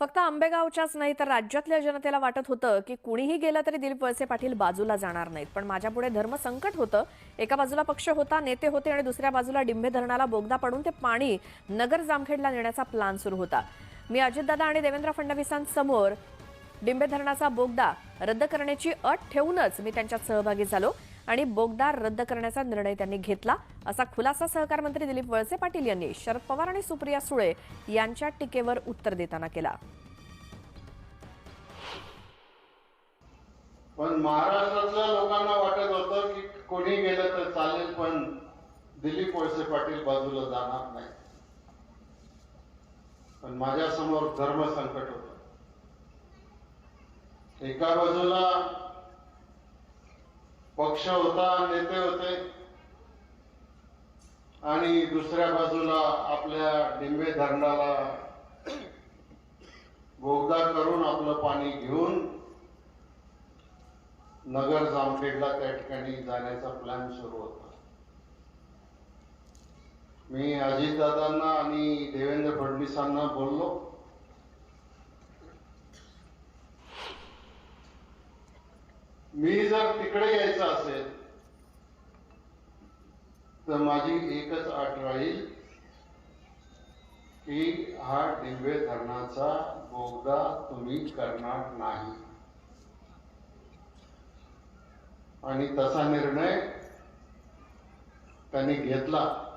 फक्त आंबेगावच्याच नाही तर राज्यातल्या जनतेला वाटत होतं की कुणीही गेलं तरी दिलीप वळसे पाटील बाजूला जाणार नाहीत. पण माझ्यापुढे धर्मसंकट होतं. एका बाजूला पक्ष होता नेते होते आणि दुसऱ्या बाजूला डिंभे धरणाला बोगदा पडून ते पाणी नगर जामखेडला नेण्याचा प्लान सुरू होता. मी अजितदादा आणि देवेंद्र फडणवीसांसमोर डिंबे धरणाचा बोगदा रद्द करण्याची अट ठेवूनच मी त्यांच्यात सहभागी झालो. आणि बोगदा रद्द करण्याचा निर्णय त्यांनी घेतला. असा खुलासा सहकार मंत्री दिलीप वळसे पाटील यांनी शरद पवार आणि सुप्रिया सुळे यांच्या टीकेवर उत्तर देताना केला. पण महाराष्ट्रातल्या लोकांना वाटत होतं की कोणी गेलं तर चालेल पण दिलीप वळसे पाटील बाजूला जाणार नाही. पण माझ्यासमोर धर्म संकट होत. एका बाजूला पक्ष होता नेते होते. आणि दुसऱ्या बाजूला आपल्या डिंबे धरणाला बोगदा करून आपलं पाणी घेऊन नगर जामखेडला त्या ठिकाणी जाण्याचा प्लॅन सुरू होता. मी अजितदादांना आणि देवेंद्र फडणवीसांना बोललो. मी जर तिकडे यायचं असेल तर माझी एकच आठ राहील की हा डिंबे धरणाचा बोगदा तुम्ही करणार नाही. आणि तसा निर्णय त्यांनी घेतला.